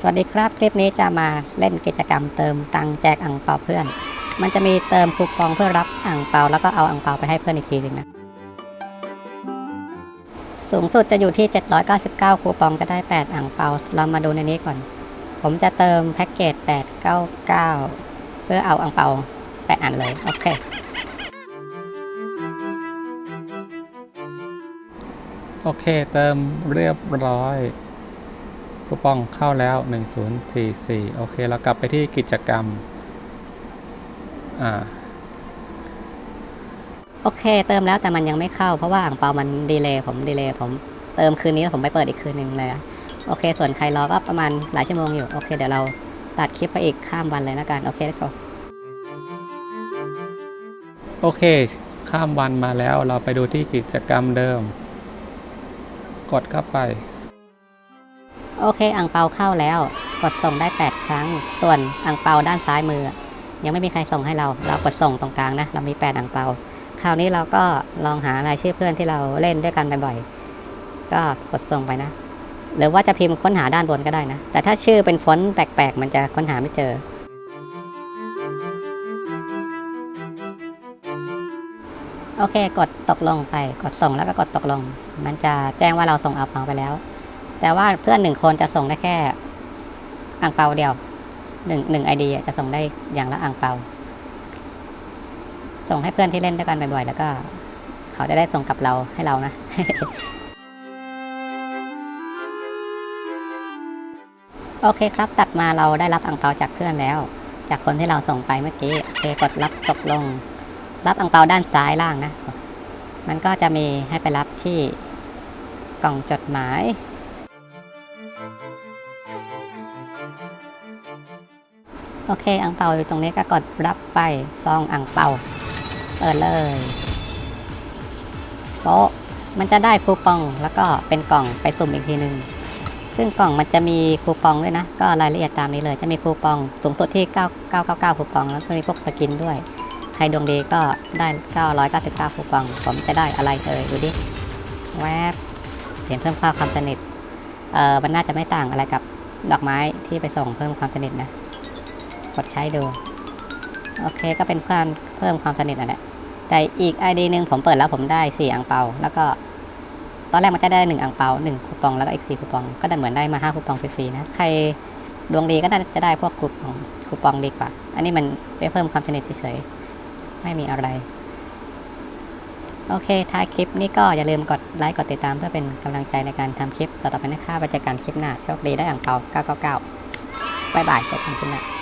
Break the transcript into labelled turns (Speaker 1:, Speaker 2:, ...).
Speaker 1: สวัสดีครับคลิปนี้จะมาเล่นกิจกรรมเติมตังแจกอ่างเปาเพื่อน มันจะมีเติมคูปองเพื่อรับอ่างเปาแล้วก็เอาอ่างเปาไปให้เพื่อนอีกทีหนึงนะ สูงสุดจะอยู่ที่ 799 คูปองจะได้ 8 อ่างเปาเรามาดูในนี้ก่อน ผมจะเติมแพ็กเกจ 899 เพื่อเอาอ่างเปา 8 อันเลยโอเค
Speaker 2: โอเค เติมเรียบร้อย คูปองเข้าแล้ว 1044 โอเค เรากลับไปที่กิจกรรม อ่า
Speaker 1: โอเค เติมแล้วแต่มันยังไม่เข้า เพราะว่าอ่างเปามันดีเลย์ผมดีเลย์ผมเติมคืนนี้แล้วผมไปเปิดอีกคืนหนึ่งเลยอะโอเค ส่วนใครรอก็ประมาณหลายชั่วโมงอยู่ โอเค เดี๋ยวเราตัดคลิปไปอีกข้ามวันเลยนะกัน โอเค let's go
Speaker 2: โอเค ข้ามวันมาแล้ว เราไปดูที่กิจกรรมเดิม กดเข้าไป
Speaker 1: โอเคอ่างเปาเข้าแล้ว กดส่งได้ 8 ครั้ง ส่วนอ่างเปาด้านซ้ายมือ ยังไม่มีใครส่งให้เรา เรากดส่งตรงกลางนะ เรามี 8 อ่างเปา คราวนี้เราก็ลองหารายชื่อเพื่อนที่เราเล่นด้วยกันบ่อยๆ ก็กดส่งไปนะ หรือว่าจะพิมพ์ค้นหาด้านบนก็ได้นะ แต่ถ้าชื่อเป็นฟอนต์แปลกๆ มันจะค้นหาไม่เจอ โอเค กดตกลงไป กดส่งแล้วก็กดตกลง มันจะแจ้งว่าเราส่งอ่างเปาไปแล้ว แต่ว่าเพื่อนหนึ่งคนจะส่งได้แค่อ่างเปาเดียวหนึ่งหนึ่งไอเดียจะส่งได้อย่างละอ่างเปา ส่งให้เพื่อนที่เล่นด้วยกันบ่อยๆ แล้วก็ เขาจะได้ส่งกลับเราให้เรานะ โอเคครับตัดมาเราได้รับอ่างเปาจากเพื่อนแล้ว จากคนที่เราส่งไปเมื่อกี้โอเคกดรับตกลง รับอ่างเปาด้านซ้ายล่างนะ มันก็จะมีให้ไปรับที่กล่องจดหมาย โอเคอ่างเปาอยู่ตรงนี้ก็กดรับไปซองอ่างเปาเปิดเลยโปะมันจะได้คูปองแล้วก็เป็นกล่องไปสุ่มอีกทีหนึ่งซึ่งกล่องมันจะมีคูปองด้วยนะ ก็รายละเอียดตามนี้เลย จะมีคูปองสูงสุดที่ 9999 คูปอง แล้วก็มีพวกสกินด้วย ใครดวงดีก็ได้ 999 คูปอง ผมจะได้อะไรเอ่ยดูดิ แวบเสียงเพิ่มความสนิท เออมันน่าจะไม่ต่างอะไรกับดอกไม้ที่ไปส่งเพิ่มความสนิทนะ กดใช้ดู โอเคก็เป็นเพิ่มเพิ่มความสนิทนั่นแหละแต่อีก ID หนึ่งผมเปิดแล้วผมได้ 4 อังเปา แล้วก็ ตอนแรกมันจะได้ 1 อังเปา 1 คูปองแล้วก็อีก 4 คูปอง ก็ได้เหมือนได้มา 5 คูปองฟรีๆนะ ใครดวงดีก็น่าจะได้พวกคูปองคูปองดีกว่า อันนี้มันไปเพิ่มความสนิทเฉยๆ ไม่มีอะไร โอเคท้ายคลิปนี้ก็อย่าลืมกดไลค์กดติดตามเพื่อเป็นกำลังใจในการทำคลิป ต่อๆไปนะครับไว้เจอกันคลิปหน้า โชคดีได้อ่างเปา 999บายบายเจอกันคลิปหน้า